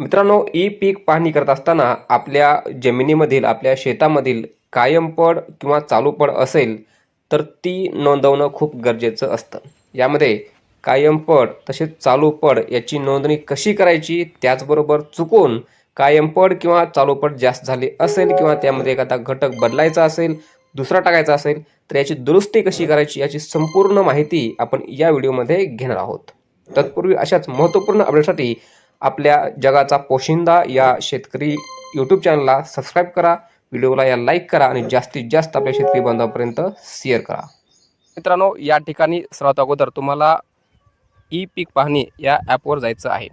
मित्रांनो ई पीक पाहणी करत असताना आपल्या जमिनीमधील आपल्या शेतामधील कायमपड किंवा चालूपड असेल तर ती नोंदवणं खूप गरजेचं असतं. यामध्ये कायमपड तसेच चालूपड याची नोंदणी कशी करायची त्याचबरोबर चुकून कायमपड किंवा चालूपड जास्त झाली असेल किंवा त्यामध्ये एखादा घटक बदलायचा असेल दुसरा टाकायचा असेल तर याची दुरुस्ती कशी करायची याची संपूर्ण माहिती आपण या व्हिडिओमध्ये घेणार आहोत. तत्पूर्वी अशाच महत्त्वपूर्ण अपडेटसाठी आपल्या जगाचा पोशिंदा या शेतकरी यूट्यूब चॅनलला सबस्क्राईब करा. व्हिडिओला या लाईक करा आणि जास्तीत जास्त आपल्या शेतकरी बांधवापर्यंत शेअर करा. मित्रांनो या ठिकाणी सर्वात अगोदर तुम्हाला ई पीक पाहणी या ॲपवर जायचं आहे.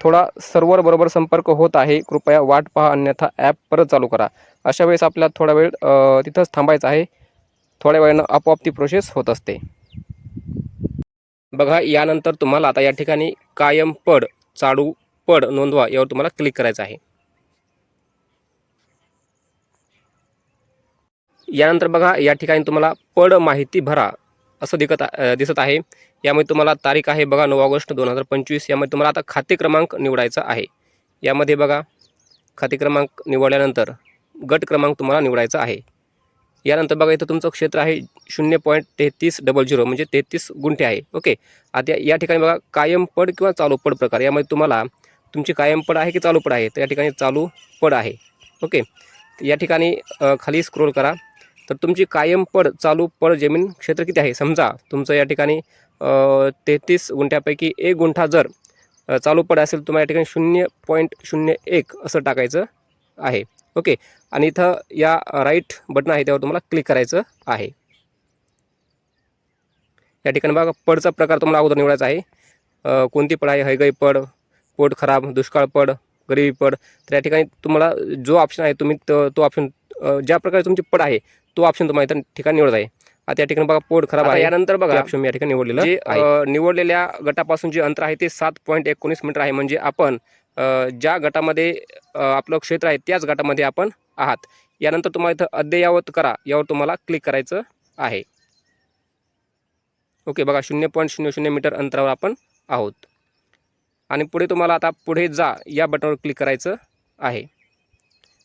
थोडा सर्व्हर बरोबर संपर्क होत आहे. कृपया वाट पहा अन्यथा ॲप परत चालू करा. अशा वेळेस आपल्याला थोडा वेळ तिथंच थांबायचं आहे. थोड्या वेळानं आपोआप ती प्रोसेस होत असते. बघा यानंतर तुम्हाला आता या ठिकाणी कायम पड चाडू पड नोंदवा यावर तुम्हाला क्लिक करायचं आहे. यानंतर बघा या ठिकाणी तुम्हाला पड माहिती भरा असं दिखत दिसत आहे. यामध्ये तुम्हाला तारीख आहे बघा नऊ ऑगस्ट दोन हजार पंचवीस. यामध्ये तुम्हाला आता खाते क्रमांक निवडायचा आहे. यामध्ये बघा खाते क्रमांक निवडल्यानंतर गट क्रमांक तुम्हाला निवडायचा आहे. यानंतर बघा इथं तुमचं क्षेत्र आहे शून्य पॉईंट तेहतीस डबल झिरो म्हणजे तेहतीस गुंठे आहे. ओके? आता या- या ठिकाणी बघा कायम पड किंवा चालू पड प्रकार यामध्ये तुम्हाला तुमची कायम पड आहे की चालू पड आहे? तर या ठिकाणी चालू पड आहे. ओके? या ठिकाणी खाली स्क्रोल करा. तर तुमची कायम पड चालू पड जमीन क्षेत्र किती आहे? समजा तुमचं या ठिकाणी तेहतीस गुंठ्यापैकी एक गुंठा जर चालू पड असेल तुम्हाला या ठिकाणी शून्य पॉईंट शून्य एक असं टाकायचं आहे. ओके. आणि इथं या राईट बटन आहे त्यावर तुम्हाला क्लिक करायचं आहे. या ठिकाणी बघा पडचा प्रकार तुम्हाला अगोदर निवडायचा आहे. कोणती पड आहे? हैगई पड पोट खराब दुष्काळ पड गरिबी पड. तर या ठिकाणी तुम्हाला जो ऑप्शन आहे तुम्ही तो ऑप्शन ज्या प्रकारे तुमची पड आहे तो ऑप्शन तुम्हाला इथं ठिकाणी निवडत आहे. आता या ठिकाणी बघा पोट खराब आहे. यानंतर बघा ऑप्शन मी या ठिकाणी निवडलेलं निवडलेल्या गटापासून जे अंतर आहे ते सात पॉईंट एकोणीस मीटर आहे. म्हणजे आपण ज्या गटामध्ये आपलं क्षेत्र आहे त्याच गटामध्ये आपण आहात. यानंतर तुम्हाला इथं अद्ययावत करा यावर तुम्हाला क्लिक करायचं आहे. ओके बघा शून्य पॉईंट शून्य शून्य मीटर अंतरावर आपण आहोत. आणि पुढे तुम्हाला आता पुढे जा या बटनवर क्लिक करायचं आहे.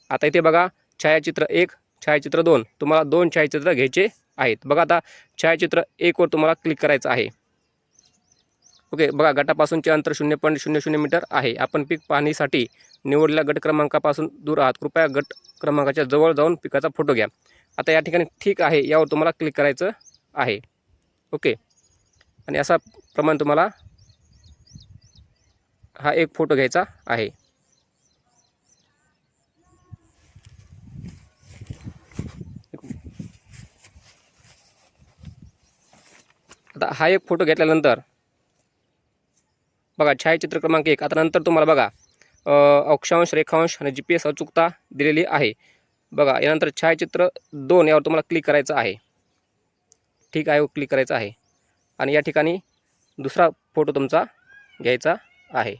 आता इथे बघा छायाचित्र एक छायाचित्र दोन. तुम्हाला दोन छायाचित्र घ्यायचे आहेत. बघा आता छायाचित्र एकवर तुम्हाला क्लिक करायचं आहे. ओके बघा गटापासूनचे अंतर शून्य पॉईंट शून्य शून्य मीटर आहे. आपण पीक पाहणीसाठी निवडलेल्या गट क्रमांकापासून दूर आहात. कृपया गट क्रमांकाच्या जवळ जाऊन पिकाचा फोटो घ्या. आता या ठिकाणी ठीक आहे यावर तुम्हाला क्लिक करायचं आहे. ओके आणि असा प्रमाण तुम्हाला हा एक फोटो घ्यायचा आहे. आता हा एक फोटो घेतल्यानंतर बघा छायाचित्र क्रमांक एक. आता नंतर तुम्हाला बघा अक्षांश रेखांश आणि जी पी एस अचूकता दिलेली आहे. बघा यानंतर छायाचित्र दोन यावर तुम्हाला क्लिक करायचं आहे. ठीक आहे क्लिक करायचं आहे. आणि या ठिकाणी दुसरा फोटो तुमचा घ्यायचा आहे.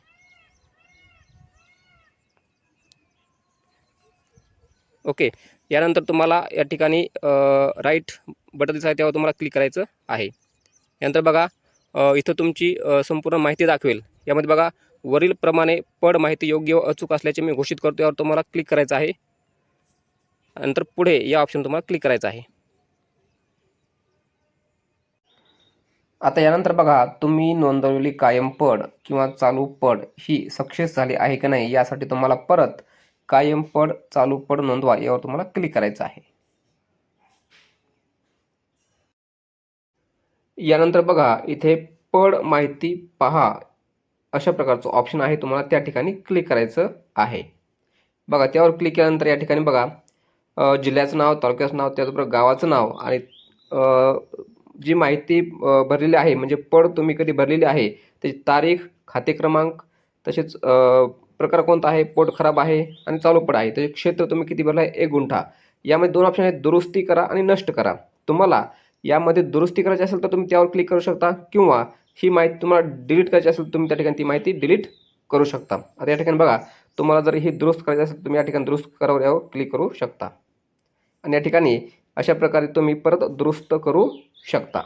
ओके यानंतर तुम्हाला या ठिकाणी राईट बटन दिसत आहे त्यावर तुम्हाला क्लिक करायचं आहे. यानंतर बघा इथं तुमची संपूर्ण माहिती दाखवेल. यामध्ये बघा वरील प्रमाणे पड माहिती योग्य व अचूक असल्याचे मी घोषित करतो. यावर तुम्हाला क्लिक करायचं आहे. नंतर पुढे या ऑप्शन तुम्हाला क्लिक करायचं आहे. आता यानंतर बघा तुम्ही नोंदवलेली कायम पड किंवा चालू पड ही सक्सेस झाली आहे की नाही यासाठी तुम्हाला परत कायम पड चालू पड नोंदवा यावर तुम्हाला क्लिक करायचं आहे. यानंतर बघा इथे पड माहिती पहा. अशा प्रकारचं ऑप्शन आहे. तुम्हाला त्या ठिकाणी क्लिक करायचं आहे. बघा त्यावर क्लिक केल्यानंतर या ठिकाणी बघा जिल्ह्याचं नाव तालुक्याचं नाव त्याचबरोबर गावाचं नाव आणि जी माहिती भरलेली आहे म्हणजे पड तुम्ही कधी भरलेली आहे त्याची तारीख खाते क्रमांक तसेच प्रकार कोणता आहे पोट खराब आहे आणि चालू पड आहे. त्याचे क्षेत्र तुम्ही किती भरलं आहे एक गुंठा. यामध्ये दोन ऑप्शन आहेत दुरुस्ती करा आणि नष्ट करा. तुम्हाला यामध्ये दुरुस्ती करायची असेल तर तुम्ही त्यावर क्लिक करू शकता किंवा ही माहिती तुम्हाला डिलीट करायची असेल तुम्ही त्या ठिकाणी ती माहिती डिलीट करू शकता. आता या ठिकाणी बघा तुम्हाला जर ही दुरुस्त करायची असेल तर तुम्ही या ठिकाणी दुरुस्त करावर यावर क्लिक करू शकता. आणि या ठिकाणी अशा प्रकारे तुम्ही परत दुरुस्त करू शकता.